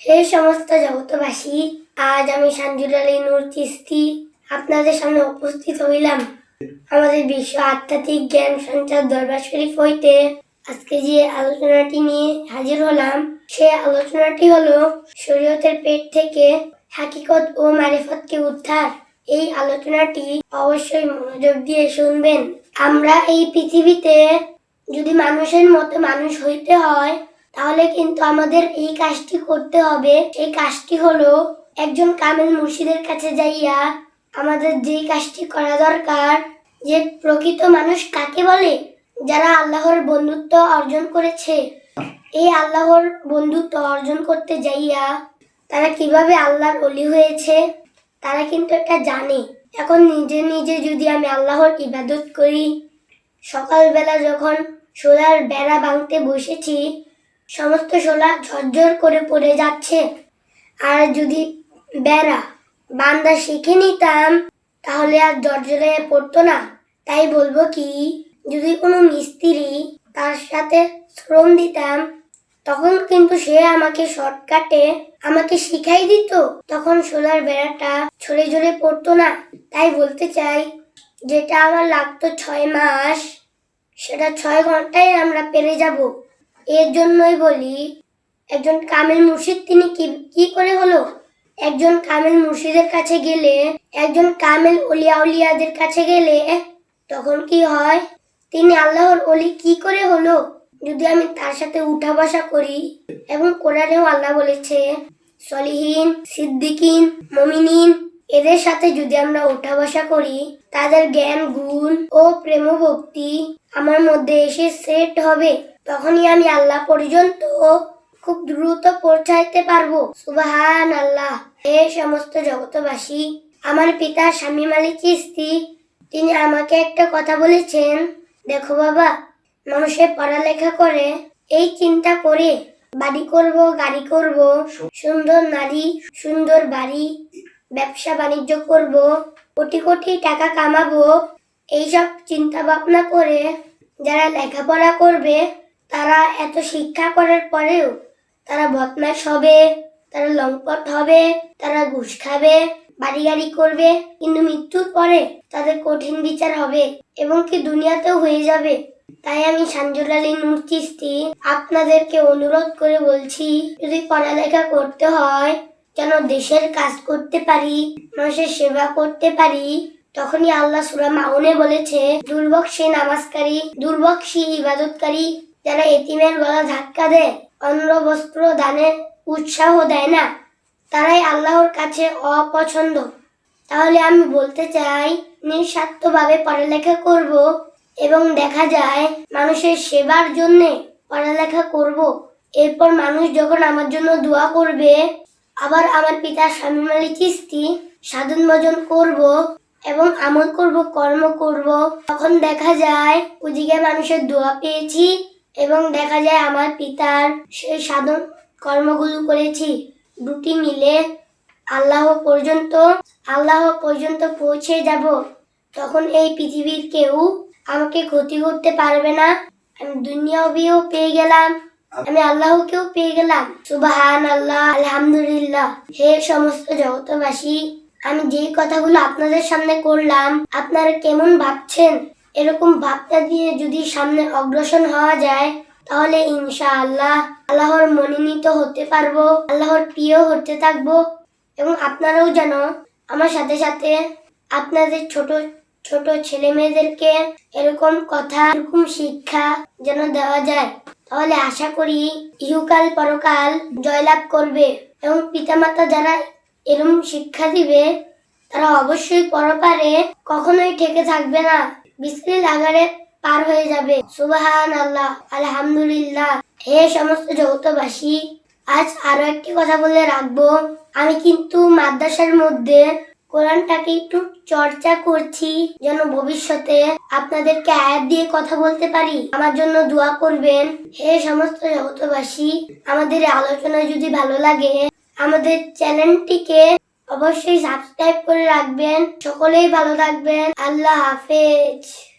হে সমস্ত জগতবাসী আজ আমি আলী নূর চিস্তি আপনাদের সামনে উপস্থিত হইলাম। আমাদের বিশ্ব আধ্যাত্মিক জ্ঞান সঞ্চার দরবার শরীফ হইতে আজকে যে আলোচনাটি নিয়ে হাজির হলাম, সে আলোচনাটি হলো শরীয়তের পেট থেকে হাকিকত ও মারিফতকে উদ্ধার। এই আলোচনাটি অবশ্যই মনোযোগ দিয়ে শুনবেন। আমরা এই পৃথিবীতে যদি মানুষের মতো মানুষ হইতে হয়, তাহলে কিন্তু আমাদের এই কাজটি করতে হবে। সেই কাজটি হলো একজন কামেল মুর্শিদের কাছে যাইয়া আমাদের যেই কাজটি করা দরকার, যে প্রকৃত মানুষ কাকে বলে? যারা আল্লাহর বন্ধুত্ব অর্জন করেছে। এই আল্লাহর বন্ধুত্ব অর্জন করতে যাইয়া তারা কীভাবে আল্লাহর অলি হয়েছে, তারা কিন্তু এটা জানে। এখন নিজে নিজে যদি আমি আল্লাহর ইবাদত করি সকালবেলা যখন শোলার বেড়া ভাঙতে বসেছি, সমস্ত সোলা ঝরঝর করে পড়ে যাচ্ছে। আর যদি বেড়া বান্দা শিখে নিতাম, তাহলে আর জর্জরে পড়তো না। তাই বলব কি, যদি কোনো মিস্ত্রি তার সাথে শ্রম দিতাম, তখন কিন্তু সে আমাকে শর্টকাটে আমাকে শিখাই দিত। তখন সোলার বেড়াটা ছড়ে ঝরে পড়তো না। তাই বলতে চাই যেটা আমার লাগতো ছয় মাস, সেটা ছয় ঘন্টায় আমরা পেরে যাব। এর জন্যই বলি, একজন কামেল মুর্শিদ তিনি কি কি করে হলো? একজন কামেল মুর্শিদের কাছে গেলে, একজন কামেল অলিয়া উলিয়াদের কাছে গেলে, তখন কি হয়? তিনি আল্লাহর অলি কি করে হলো? যদি আমি তার সাথে উঠা বসা করি, এবং কোরআনেও আল্লাহ বলেছে, সলিহীন, সিদ্দিকিন, মমিনিন এদের সাথে যদি আমরা উঠা বসা করি, তাদের জ্ঞান, গুণ ও প্রেম ভক্তি আমার মধ্যে এসে সেট হবে। তখনই আমি আল্লাহ পর্যন্ত খুব দ্রুত পৌঁছাইতে পারব। সুবাহান আল্লাহ হে সমস্ত জগতবাসী আমার পিতা স্বামী মালিক চিস্তি তিনি আমাকে একটা কথা বলেছেন। দেখো বাবা মানুষের পড়ালেখা করে, এই চিন্তা করে বাড়ি করব, গাড়ি করব, সুন্দর নারী, সুন্দর বাড়ি ব্যবসা বাণিজ্য করব, কোটি কোটি টাকা কামাবো, এইসব চিন্তা ভাবনা করে যারা লেখাপড়া করবে, তারা এত শিক্ষা করার পরেও তারা বদমাস হবে, তারা লম্পট হবে, তারা ঘুষ খাবে বাড়ি গাড়ি করবে, কিন্তু মৃত্যুর পরে তাদের কঠিন বিচার হবে এবং কি দুনিয়াতেও হয়ে যাবে। তাই আমি সানজুর আলী নূর চিস্তি আপনাদেরকে অনুরোধ করে বলছি, যদি পড়ালেখা করতে হয় যেন দেশের কাজ করতে পারি, মানুষের সেবা করতে পারি। তখনই আল্লাহ সুরা মাউনে বলেছে, দুর্ভোগ সে নামাজকারী, দুর্ভোগ সে ইবাদতকারী যারা এতিমের গলা ধাক্কা দেয়, অন্ন, বস্ত্র দানের উৎসাহ দেয় না। তারাই আল্লাহর কাছে অপছন্দ। তাহলে আমি বলতে চাই, নিঃস্বার্থভাবে পড়ালেখা করব এবং দেখা যায়, মানুষের সেবার জন্যে পড়ালেখা করব। এরপর মানুষ যখন আমার জন্য দোয়া করবে আবার আমার পিতা স্বামী মালি চিস্তি সাধন ভজন করব এবং আমল করব, কর্ম করব। তখন দেখা যায় ওদিকে মানুষের দোয়া পেয়েছি এবং দেখা যায় আমার পিতার সেই সাধন কর্মগুলো করেছি। দুটি মিলে আল্লাহ পর্যন্ত আল্লাহ পর্যন্ত পৌঁছে যাব। তখন এই পৃথিবীর কেউ আমাকে ক্ষতি করতে পারবে না। আমি দুনিয়াবিও পেয়ে গেলাম। আমি আল্লাহকেও পেয়ে গেলাম। সুবাহান আল্লাহ আলহামদুলিল্লাহ। হে সমস্ত জগতবাসী আমি যে কথাগুলো আপনাদের সামনে করলাম, আপনারা কেমন ভাবছেন? এরকম ভাবনা দিয়ে যদি সামনে অগ্রসর হওয়া যায়, তাহলে ইনশা আল্লাহ আল্লাহর মনোনীত হতে পারব, আল্লাহর প্রিয় হতে থাকব এবং আপনারাও যেন আমার সাথে সাথে আপনাদের ছোট ছোট ছেলে মেয়েদেরকে এরকম কথা, এরকম শিক্ষা যেন দেওয়া যায়। তাহলে আশা করি ইহুকাল পরকাল জয়লাভ করবে এবং পিতামাতা যারা এরকম শিক্ষা দিবে, তারা অবশ্যই পরপারে কখনোই ঠেকে থাকবে না। বিসমিল আগারে পার হয়ে যাবে। সুবাহান আল্লাহ আলহামদুলিল্লাহ। হে সমস্ত জগতবাসী আজ আরও একটি কথা বলে রাখব। আমি কিন্তু মাদ্রাসার মধ্যে কোরআনটাকে একটু চর্চা করছি, যেন ভবিষ্যতে আপনাদেরকে আয়াত দিয়ে কথা বলতে পারি। আমার জন্য দোয়া করবেন। হে সমস্ত জগতবাসী আমাদের আলোচনা যদি ভালো লাগে, আমাদের চ্যানেলটিকে অবশ্যই সাবস্ক্রাইব করে রাখবেন। সকলেই ভালো থাকবেন। আল্লাহ হাফেজ।